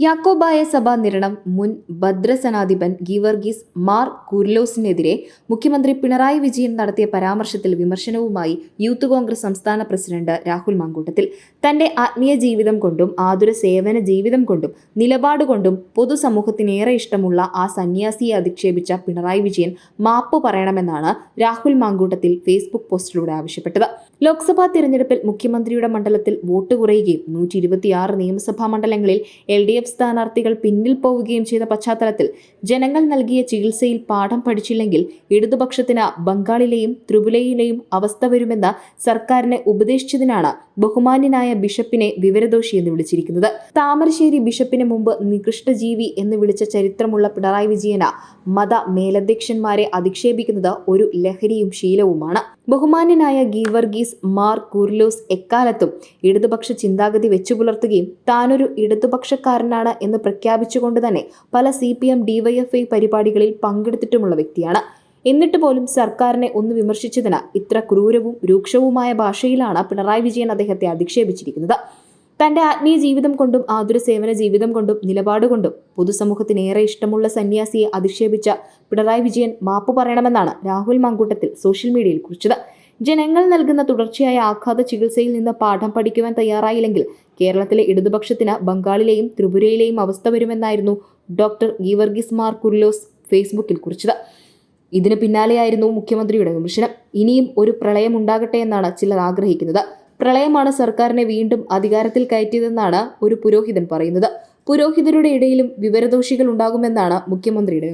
യാക്കോബായ സഭ നിരണം മുൻ ഭദ്രസനാധിപൻ ഗീവർഗീസ് മാർ കുർലോസിനെതിരെ മുഖ്യമന്ത്രി പിണറായി വിജയൻ നടത്തിയ പരാമർശത്തിൽ വിമർശനവുമായി യൂത്ത് കോൺഗ്രസ് സംസ്ഥാന പ്രസിഡന്റ് രാഹുൽ മാങ്കൂട്ടത്തിൽ. തന്റെ ആത്മീയ ജീവിതം കൊണ്ടും ആതുര സേവന ജീവിതം കൊണ്ടും നിലപാട് കൊണ്ടും പൊതുസമൂഹത്തിനേറെ ഇഷ്ടമുള്ള ആ സന്യാസിയെ അധിക്ഷേപിച്ച പിണറായി വിജയൻ മാപ്പ് പറയണമെന്നാണ് രാഹുൽ മാങ്കൂട്ടത്തിൽ ഫേസ്ബുക്ക് പോസ്റ്റിലൂടെ ആവശ്യപ്പെട്ടത്. ലോക്സഭാ തിരഞ്ഞെടുപ്പിൽ മുഖ്യമന്ത്രിയുടെ മണ്ഡലത്തിൽ വോട്ട് കുറയുകയും നൂറ്റി നിയമസഭാ മണ്ഡലങ്ങളിൽ എൽ ഡി എഫ് സ്ഥാനാർത്ഥികൾ പിന്നിൽ പോവുകയും ചെയ്ത പശ്ചാത്തലത്തിൽ ജനങ്ങൾ നൽകിയ ചികിത്സയിൽ പാഠം പഠിച്ചില്ലെങ്കിൽ ഇടതുപക്ഷത്തിന് ബംഗാളിലെയും ത്രിപുരയിലെയും അവസ്ഥ വരുമെന്ന് സർക്കാരിനെ ഉപദേശിച്ചതിനാണ് ബഹുമാന്യനായ ബിഷപ്പിനെ വിവരദോഷി എന്ന് വിളിച്ചിരിക്കുന്നത്. താമരശ്ശേരി ബിഷപ്പിന് മുമ്പ് നികൃഷ്ടജീവി എന്ന് വിളിച്ച ചരിത്രമുള്ള പിണറായി വിജയന മത മേലധ്യക്ഷന്മാരെ അധിക്ഷേപിക്കുന്നത് ഒരു ലഹരിയും ശീലവുമാണ്. ബഹുമാന്യനായ ഗീവർഗീസ് മാർ കുർലോസ് എക്കാലത്തും ഇടതുപക്ഷ ചിന്താഗതി വെച്ചു പുലർത്തുകയും താനൊരു ഇടതുപക്ഷക്കാരനാണ് എന്ന് പ്രഖ്യാപിച്ചുകൊണ്ട് തന്നെ പല സി പി എം ഡിവൈഎഫ്ഐ പരിപാടികളിൽ പങ്കെടുത്തിട്ടുമുള്ള വ്യക്തിയാണ്. എന്നിട്ട് പോലും സർക്കാരിനെ ഒന്ന് വിമർശിച്ചതിന് ഇത്ര ക്രൂരവും രൂക്ഷവുമായ ഭാഷയിലാണ് പിണറായി വിജയൻ അദ്ദേഹത്തെ അധിക്ഷേപിച്ചിരിക്കുന്നത്. തന്റെ ആത്മീയ ജീവിതം കൊണ്ടും ആതുര സേവന ജീവിതം കൊണ്ടും നിലപാട് കൊണ്ടും പൊതുസമൂഹത്തിനേറെ ഇഷ്ടമുള്ള സന്യാസിയെ അധിക്ഷേപിച്ച പിണറായി വിജയൻ മാപ്പ് പറയണമെന്നാണ് രാഹുൽ മാങ്കൂട്ടത്തിൽ സോഷ്യൽ മീഡിയയിൽ കുറിച്ചത്. ജനങ്ങൾ നൽകുന്ന തുടർച്ചയായ ആഘാത ചികിത്സയിൽ നിന്ന് പാഠം പഠിക്കുവാൻ തയ്യാറായില്ലെങ്കിൽ കേരളത്തിലെ ഇടതുപക്ഷത്തിന് ബംഗാളിലെയും ത്രിപുരയിലെയും അവസ്ഥ വരുമെന്നായിരുന്നു ഡോക്ടർ ഗീവർഗിസ് മാർ കുർലോസ് ഫേസ്ബുക്കിൽ കുറിച്ചത്. ഇതിന് പിന്നാലെയായിരുന്നു മുഖ്യമന്ത്രിയുടെ വിമർശനം. ഇനിയും ഒരു പ്രളയം ഉണ്ടാകട്ടെ എന്നാണ് ചിലർ ആഗ്രഹിക്കുന്നത്. പ്രളയമാണ് സർക്കാരിനെ വീണ്ടും അധികാരത്തിൽ കയറ്റിയതെന്നാണ് ഒരു പുരോഹിതൻ പറയുന്നത്. പുരോഹിതരുടെ ഇടയിലും വിവരദോഷികൾ ഉണ്ടാകുമെന്നാണ് മുഖ്യമന്ത്രിയുടെ